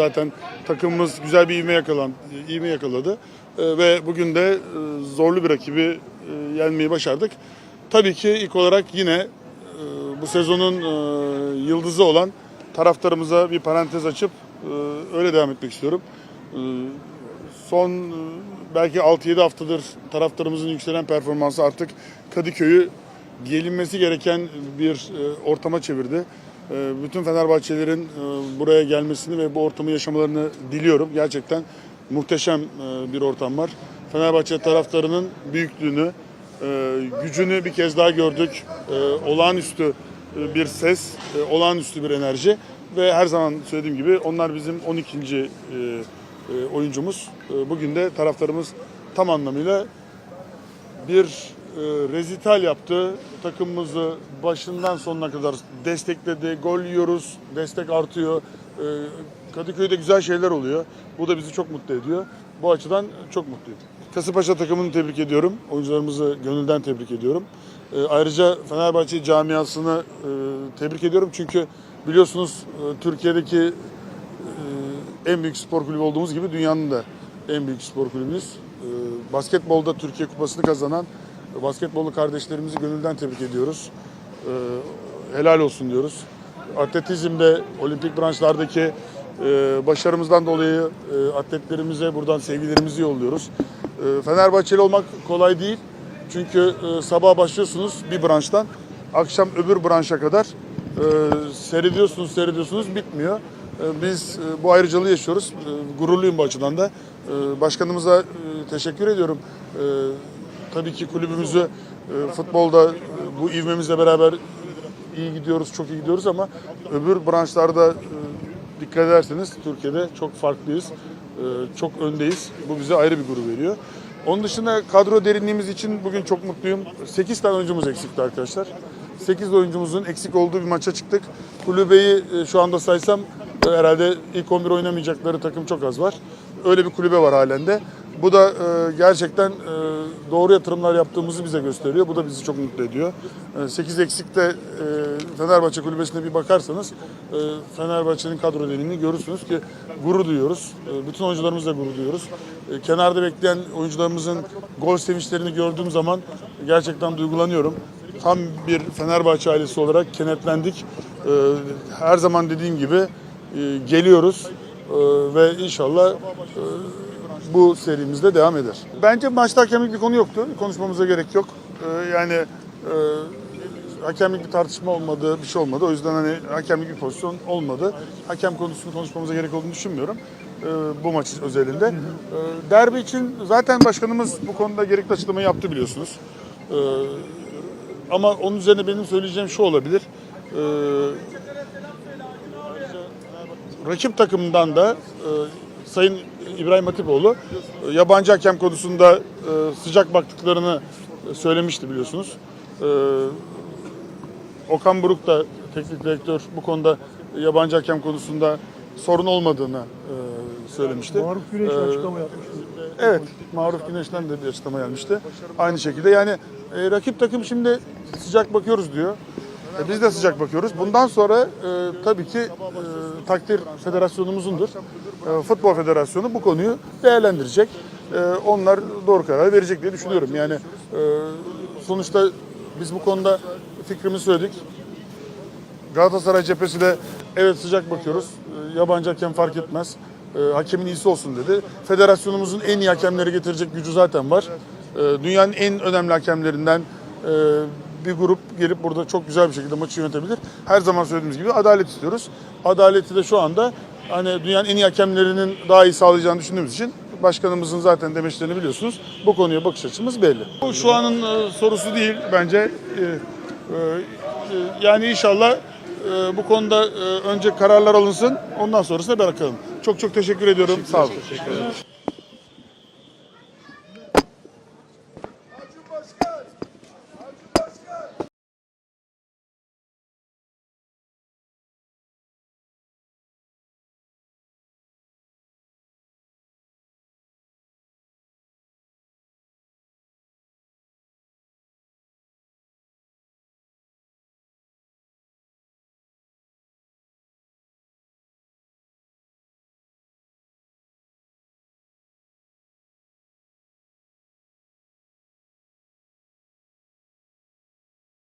Zaten takımımız güzel bir ivme yakalan, ivme yakaladı Ee, ve bugün de e, zorlu bir rakibi e, yenmeyi başardık. Tabii ki ilk olarak yine e, bu sezonun yıldızı olan taraftarımıza bir parantez açıp öyle devam etmek istiyorum. Son belki 6-7 haftadır taraftarımızın yükselen performansı artık Kadıköy'ü gelinmesi gereken bir ortama çevirdi. E, Bütün Fenerbahçelerin e, buraya gelmesini ve bu ortamı yaşamalarını diliyorum. Gerçekten muhteşem e, bir ortam var. Fenerbahçe taraftarının büyüklüğünü, e, gücünü bir kez daha gördük. Olağanüstü bir ses, olağanüstü bir enerji ve her zaman söylediğim gibi onlar bizim 12. e, e, oyuncumuz. Bugün de taraftarımız tam anlamıyla bir rezital yaptı. Takımımızı başından sonuna kadar destekledi. Gol yiyoruz, destek artıyor. E, Kadıköy'de güzel şeyler oluyor. Bu da bizi çok mutlu ediyor. Bu açıdan çok mutluyum. Kasımpaşa takımını tebrik ediyorum. Oyuncularımızı gönülden tebrik ediyorum. E, ayrıca Fenerbahçe camiasını e, tebrik ediyorum. Çünkü biliyorsunuz e, Türkiye'deki e, en büyük spor kulübü olduğumuz gibi dünyanın da en büyük spor kulübümüz. E, Basketbolda Türkiye Kupası'nı kazanan e, basketbollu kardeşlerimizi gönülden tebrik ediyoruz. E, Helal olsun diyoruz. Atletizmde, olimpik branşlardaki e, başarımızdan dolayı e, atletlerimize buradan sevgilerimizi yolluyoruz. E, Fenerbahçeli olmak kolay değil. Çünkü e, sabah başlıyorsunuz bir branştan, akşam öbür branşa kadar e, seyrediyorsunuz, seyrediyorsunuz, bitmiyor. E, Biz e, bu ayrıcalığı yaşıyoruz. E, Gururluyum bu açıdan da. E, Başkanımıza e, teşekkür ediyorum. E, Tabii ki kulübümüzü e, futbolda e, bu ivmemizle beraber iyi gidiyoruz, çok iyi gidiyoruz ama öbür branşlarda e, dikkat ederseniz Türkiye'de çok farklıyız. Çok öndeyiz. Bu bize ayrı bir gurur veriyor. Onun dışında kadro derinliğimiz için bugün çok mutluyum. 8 tane oyuncumuz eksikti arkadaşlar. 8 oyuncumuzun eksik olduğu bir maça çıktık. Kulübeyi şu anda saysam herhalde ilk 11 oynamayacakları takım çok az var. Öyle bir kulübe var halen de. Bu da e, gerçekten e, doğru yatırımlar yaptığımızı bize gösteriyor. Bu da bizi çok mutlu ediyor. 8 eksikte e, Fenerbahçe kulübesine bir bakarsanız e, Fenerbahçe'nin kadro derinliğini görürsünüz ki gurur duyuyoruz. E, bütün oyuncularımızla gurur duyuyoruz. E, kenarda bekleyen oyuncularımızın gol sevinçlerini gördüğüm zaman gerçekten duygulanıyorum. Tam bir Fenerbahçe ailesi olarak kenetlendik. E, her zaman dediğim gibi e, geliyoruz e, ve inşallah e, bu serimizde devam eder. Bence maçta hakemlik bir konu yoktu. Konuşmamıza gerek yok. Ee, yani e, hakemlik bir tartışma olmadı, bir şey olmadı. O yüzden hani hakemlik bir pozisyon olmadı. Hakem konusunu konuşmamıza gerek olduğunu düşünmüyorum. Ee, bu maç özelinde. Ee, derbi için zaten başkanımız bu konuda gerekli açıklamayı yaptı biliyorsunuz. Ee, ama onun üzerine benim söyleyeceğim şu olabilir. Ee, rakip takımdan da e, Sayın İbrahim Hatipoğlu e, yabancı hakem konusunda e, sıcak baktıklarını e, söylemişti biliyorsunuz. Okan Buruk da teknik direktör bu konuda yabancı hakem konusunda sorun olmadığını söylemişti. Maruf Güneş açıklama yapmıştı. Evet, Maruf Güneş'ten de bir açıklama gelmişti. Aynı şekilde yani e, rakip takım şimdi sıcak bakıyoruz diyor. E, biz de sıcak bakıyoruz. Bundan sonra e, tabii ki e, takdir federasyonumuzundur. E, Futbol Federasyonu bu konuyu değerlendirecek. E, onlar doğru karar verecek diye düşünüyorum. Yani e, sonuçta biz bu konuda fikrimizi söyledik. Galatasaray cephesi de evet sıcak bakıyoruz. Yabancı hakem fark etmez. Hakemin iyisi olsun dedi. Federasyonumuzun en iyi hakemleri getirecek gücü zaten var. Dünyanın en önemli hakemlerinden bir grup gelip burada çok güzel bir şekilde maçı yönetebilir. Her zaman söylediğimiz gibi adalet istiyoruz. Adaleti de şu anda hani dünyanın en iyi hakemlerinin daha iyi sağlayacağını düşündüğümüz için başkanımızın zaten demeçlerini biliyorsunuz. Bu konuya bakış açımız belli. Bu şu anın e, sorusu değil bence. E, e, yani inşallah e, bu konuda e, önce kararlar alınsın. Ondan sonrasına bırakalım. Çok çok teşekkür ediyorum. Sağ olun.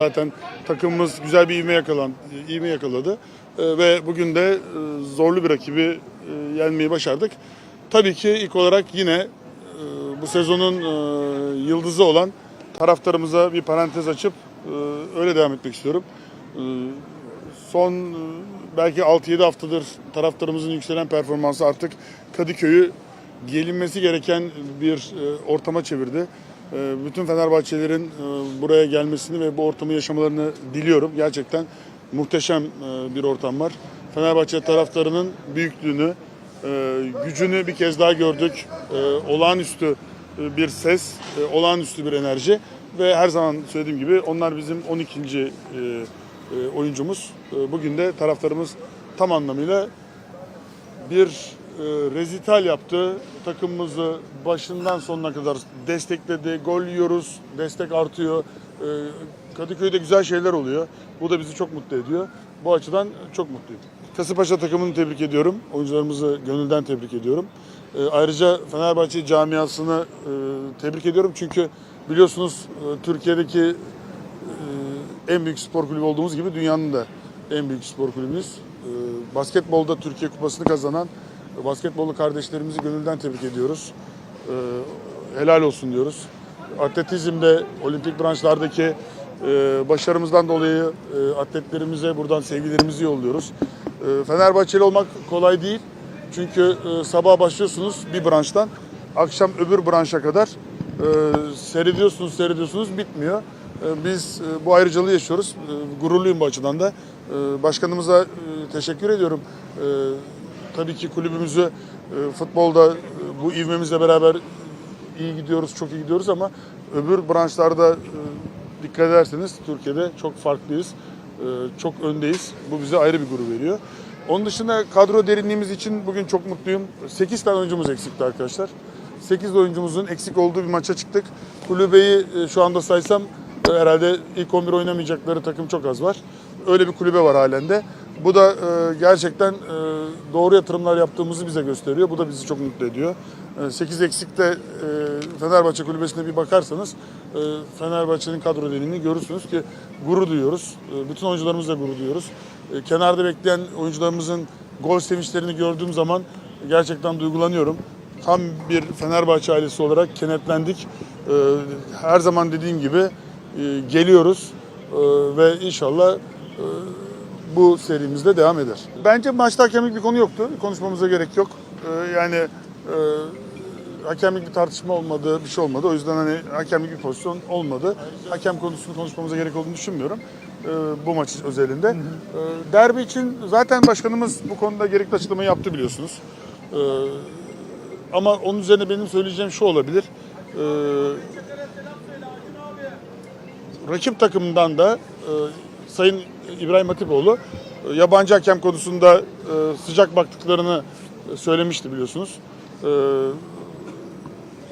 Zaten takımımız güzel bir ivme yakalan, ivme yakaladı Ee, ve bugün de e, zorlu bir rakibi e, yenmeyi başardık. Tabii ki ilk olarak yine e, bu sezonun yıldızı olan taraftarımıza bir parantez açıp öyle devam etmek istiyorum. Son belki 6-7 haftadır taraftarımızın yükselen performansı artık Kadıköy'ü gelinmesi gereken bir ortama çevirdi. E, Bütün Fenerbahçelerin e, buraya gelmesini ve bu ortamı yaşamalarını diliyorum. Gerçekten muhteşem e, bir ortam var. Fenerbahçe taraftarının büyüklüğünü, e, gücünü bir kez daha gördük. Olağanüstü bir ses, olağanüstü bir enerji ve her zaman söylediğim gibi onlar bizim 12. e, e, oyuncumuz. Bugün de taraftarımız tam anlamıyla bir rezital yaptı. Takımımızı başından sonuna kadar destekledi. Gol yiyoruz, destek artıyor. E, Kadıköy'de güzel şeyler oluyor. Bu da bizi çok mutlu ediyor. Bu açıdan çok mutluyum. Kasımpaşa takımını tebrik ediyorum. Oyuncularımızı gönülden tebrik ediyorum. E, ayrıca Fenerbahçe camiasını e, tebrik ediyorum. Çünkü biliyorsunuz e, Türkiye'deki e, en büyük spor kulübü olduğumuz gibi dünyanın da en büyük spor kulübümüz. E, Basketbolda Türkiye Kupası'nı kazanan e, basketbollu kardeşlerimizi gönülden tebrik ediyoruz. E, Helal olsun diyoruz. Atletizmde, olimpik branşlardaki e, başarımızdan dolayı e, atletlerimize buradan sevgilerimizi yolluyoruz. E, Fenerbahçeli olmak kolay değil. Çünkü e, sabah başlıyorsunuz bir branştan, akşam öbür branşa kadar e, seyrediyorsunuz, seyrediyorsunuz, bitmiyor. E, Biz e, bu ayrıcalığı yaşıyoruz. E, Gururluyum bu açıdan da. E, Başkanımıza e, teşekkür ediyorum. E, Tabii ki kulübümüzü e, futbolda e, bu ivmemizle beraber iyi gidiyoruz, çok iyi gidiyoruz ama öbür branşlarda e, dikkat ederseniz Türkiye'de çok farklıyız. Çok öndeyiz. Bu bize ayrı bir gurur veriyor. Onun dışında kadro derinliğimiz için bugün çok mutluyum. 8 tane oyuncumuz eksikti arkadaşlar. 8 oyuncumuzun eksik olduğu bir maça çıktık. Kulübeyi şu anda saysam herhalde ilk 11 oynamayacakları takım çok az var. Öyle bir kulübe var halen de. Bu da e, gerçekten e, doğru yatırımlar yaptığımızı bize gösteriyor. Bu da bizi çok mutlu ediyor. 8 eksikte e, Fenerbahçe kulübesine bir bakarsanız e, Fenerbahçe'nin kadro derinliğini görürsünüz ki gurur duyuyoruz. E, bütün oyuncularımızla gurur duyuyoruz. E, kenarda bekleyen oyuncularımızın gol sevinçlerini gördüğüm zaman gerçekten duygulanıyorum. Tam bir Fenerbahçe ailesi olarak kenetlendik. E, her zaman dediğim gibi e, geliyoruz e, ve inşallah e, bu serimizde devam eder. Bence maçta hakemlik bir konu yoktu. Konuşmamıza gerek yok. Ee, yani e, hakemlik bir tartışma olmadı, bir şey olmadı. O yüzden hani hakemlik bir pozisyon olmadı. Hakem konusunu konuşmamıza gerek olduğunu düşünmüyorum. Ee, bu maç özelinde. Ee, derbi için zaten başkanımız bu konuda gerekli açıklamayı yaptı biliyorsunuz. Ee, ama onun üzerine benim söyleyeceğim şu olabilir. Ee, rakip takımından da e, Sayın İbrahim Hatipoğlu e, yabancı hakem konusunda e, sıcak baktıklarını e, söylemişti biliyorsunuz.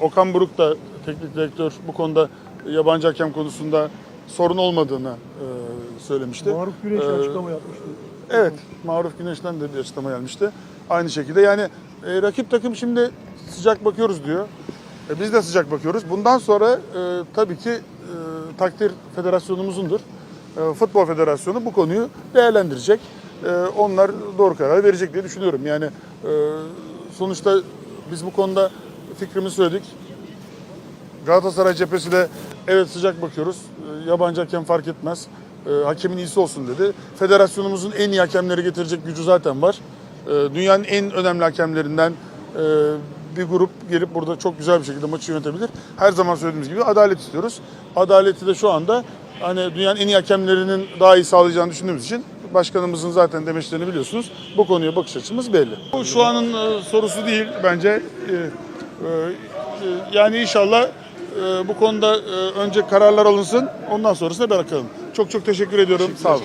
Okan Buruk da teknik direktör bu konuda yabancı hakem konusunda sorun olmadığını söylemişti. Maruf Güneş açıklama yapmıştı. Evet, Maruf Güneş'ten de bir açıklama gelmişti. Aynı şekilde yani e, rakip takım şimdi sıcak bakıyoruz diyor. E, biz de sıcak bakıyoruz. Bundan sonra e, tabii ki e, takdir federasyonumuzundur. E, Futbol Federasyonu bu konuyu değerlendirecek. E, onlar doğru karar verecek diye düşünüyorum. Yani e, sonuçta biz bu konuda fikrimizi söyledik. Galatasaray cephesi de evet sıcak bakıyoruz. Yabancı hakem fark etmez. Hakemin iyisi olsun dedi. Federasyonumuzun en iyi hakemleri getirecek gücü zaten var. Dünyanın en önemli hakemlerinden bir grup gelip burada çok güzel bir şekilde maçı yönetebilir. Her zaman söylediğimiz gibi adalet istiyoruz. Adaleti de şu anda hani dünyanın en iyi hakemlerinin daha iyi sağlayacağını düşündüğümüz için başkanımızın zaten demeçlerini biliyorsunuz. Bu konuya bakış açımız belli. Bu şu anın e, sorusu değil bence. E, e, yani inşallah bu konuda önce kararlar alınsın. Ondan sonrasına bırakalım. Çok çok teşekkür ediyorum. Sağ olun.